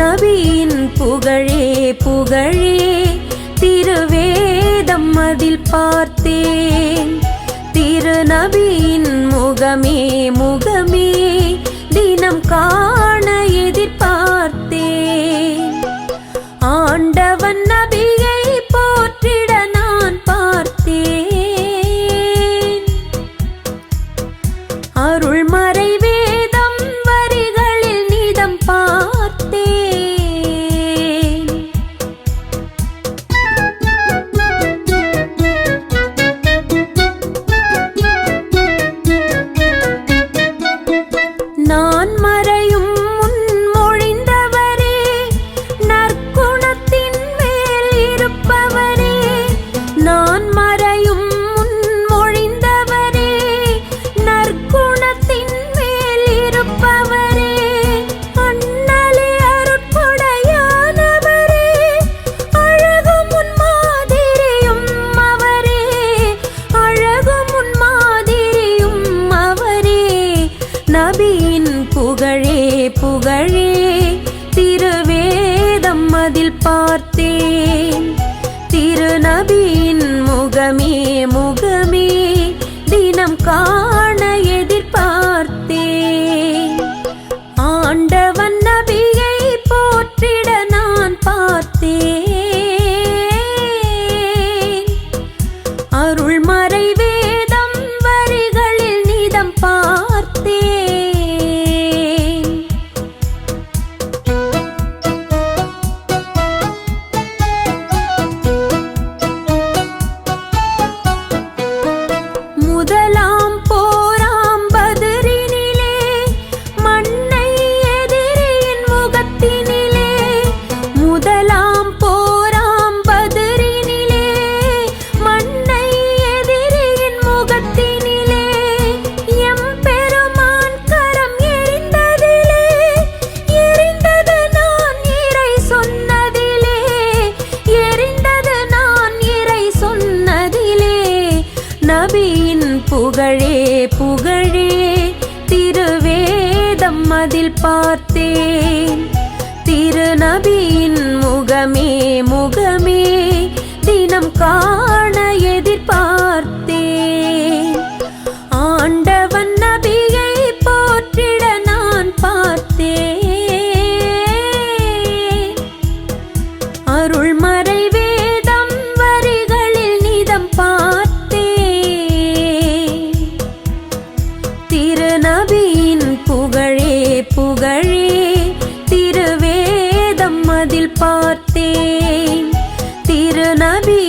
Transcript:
நபியின் புகழே புகழே திருவேதம் அதில் பார்த்தேன். திருநபியின் முகமே முகமே தினம் கா நபியின் புகழே புகழே. திருவேதம் அதில் பார்த்தேன். திருநபியின் முகமே முக நபியின் புகழே புகழே திருவேதம் அதில் பார்த்தேன். திருநபியின் முகமே முகமே தினம் கா Nabi.